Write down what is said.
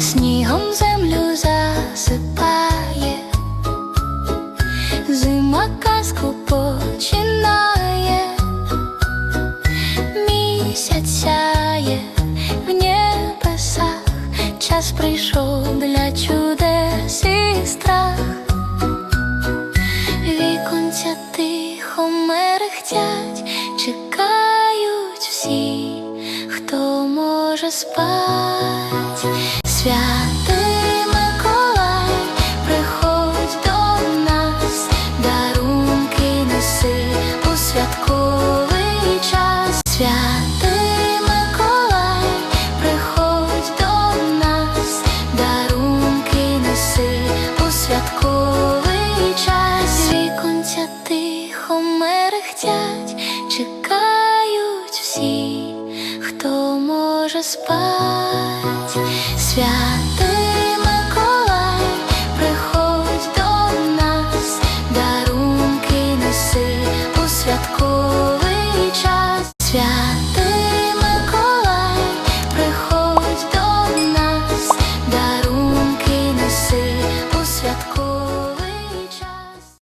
Снігом землю засипає, зима казку починає, місяць сяє в небесах, час прийшов для чудес і страх, віконця тихо мерехтять, чекають всі, хто може спать. Святий всі, хто може спать. Святий